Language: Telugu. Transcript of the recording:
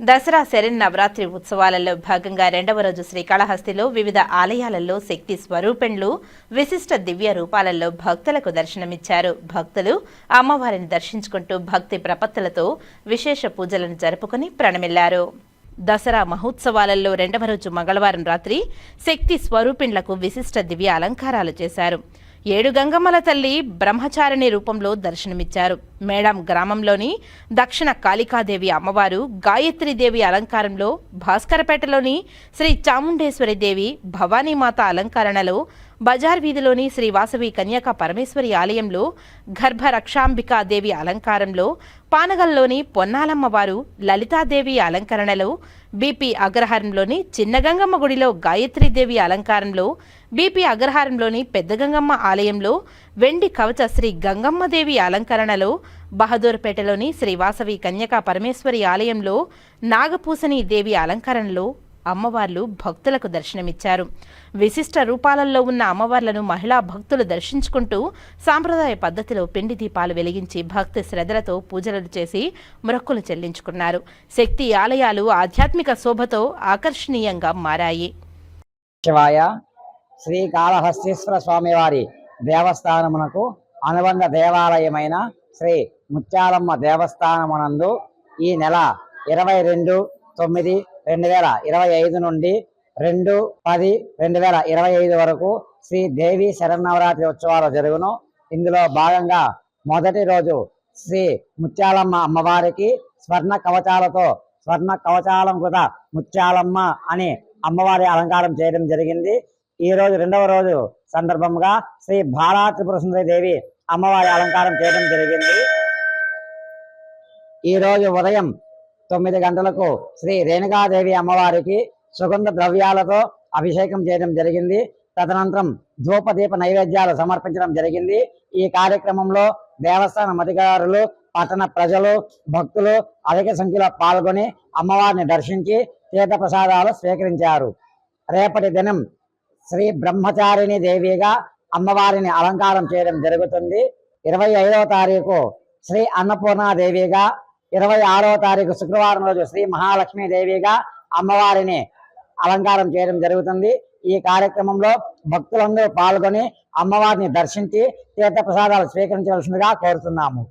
దసరా శరణ్ నవరాత్రి ఉత్సవాలలో భాగంగా రెండవ రోజు శ్రీకాళహస్తిలో వివిధ ఆలయాలలో శక్తి స్వరూపెండ్లు విశిష్ట దివ్య రూపాలలో భక్తులకు దర్శనమిచ్చారు. భక్తులు అమ్మవారిని దర్శించుకుంటూ భక్తి ప్రపత్తులతో విశేష పూజలను జరుపుకుని ప్రణమిల్లారు. దసరా మహోత్సవాలలో రెండవ రోజు మంగళవారం రాత్రి శక్తి స్వరూపిండ్లకు విశిష్ట దివ్య అలంకారాలు చేశారు. ఏడు గంగమ్మల తల్లి బ్రహ్మచారిణి రూపంలో దర్శనమిచ్చారు. మేడం గ్రామంలోని దక్షిణ కాళికాదేవి అమ్మవారు గాయత్రీదేవి అలంకారంలో భాస్కరపేటలోని శ్రీ చాముండేశ్వరి దేవి భవానీమాత అలంకరణలో బజార్ వీధిలోని శ్రీ వాసవి కన్యాక పరమేశ్వరి ఆలయంలో గర్భ దేవి అలంకారంలో పానగల్లోని పొన్నాలమ్మవారు లలితాదేవి అలంకరణలో బీపీ అగ్రహారంలోని చిన్నగంగమ్మ గుడిలో గాయత్రీదేవి అలంకారంలో బీపీ అగ్రహారంలోని పెద్దగంగమ్మ ఆలయంలో వెండి కవచ శ్రీ గంగమ్మదేవి అలంకరణలో బహదూర్పేటలోని శ్రీవాసవి కన్యకా పరమేశ్వరి ఆలయంలో నాగపూసని దేవి అలంకరణలో అమ్మవార్లు భక్తులకు దర్శనమిచ్చారు. విశిష్ట రూపాలలో ఉన్న అమ్మవార్లను మహిళా భక్తులు దర్శించుకుంటూ సాంప్రదాయ పద్ధతిలో పిండి దీపాలు వెలిగించి భక్తి శ్రద్ధలతో పూజలు చేసి మొక్కులు చెల్లించుకున్నారు. శక్తి ఆలయాలు ఆధ్యాత్మిక శోభతో ఆకర్షణీయంగా మారాయి. శివాయ శ్రీకాళహస్తీశ్వర స్వామివారి దేవస్థానమునకు అనుబంధ దేవాలయమైన శ్రీ ముత్యాలమ్మ దేవస్థానమునందు ఈ నెల ఇరవై రెండు తొమ్మిది రెండు వేల ఇరవై ఐదు నుండి రెండు పది రెండు వేల ఇరవై ఐదు వరకు శ్రీ దేవి శరన్నవరాత్రి ఉత్సవాలు జరుగును. ఇందులో భాగంగా మొదటి రోజు శ్రీ ముత్యాలమ్మ అమ్మవారికి స్వర్ణ కవచాలతో స్వర్ణ కవచాలంకృత ముత్యాలమ్మ అని అమ్మవారి అలంకారం చేయడం జరిగింది. ఈ రోజు రెండవ రోజు సందర్భంగా శ్రీ బాలా త్రిపుర దేవి అమ్మవారి అలంకారం చేయడం జరిగింది. ఈ రోజు ఉదయం తొమ్మిది గంటలకు శ్రీ రేణుకాదేవి అమ్మవారికి సుగంధ ద్రవ్యాలతో అభిషేకం చేయడం జరిగింది. తదనంతరం ధూపదీప నైవేద్యాలు సమర్పించడం జరిగింది. ఈ కార్యక్రమంలో దేవస్థానం అధికారులు పట్టణ ప్రజలు భక్తులు అధిక సంఖ్యలో పాల్గొని అమ్మవారిని దర్శించి తీర్థ ప్రసాదాలు స్వీకరించారు. రేపటి దినం శ్రీ బ్రహ్మచారిణి దేవిగా అమ్మవారిని అలంకారం చేయడం జరుగుతుంది. ఇరవై ఐదవ తారీఖు శ్రీ అన్నపూర్ణాదేవిగా ఇరవై ఆరో తారీఖు శుక్రవారం రోజు శ్రీ మహాలక్ష్మీదేవిగా అమ్మవారిని అలంకారం చేయడం జరుగుతుంది. ఈ కార్యక్రమంలో భక్తులందరూ పాల్గొని అమ్మవారిని దర్శించి తీర్థప్రసాదాలు స్వీకరించవలసిందిగా కోరుతున్నాము.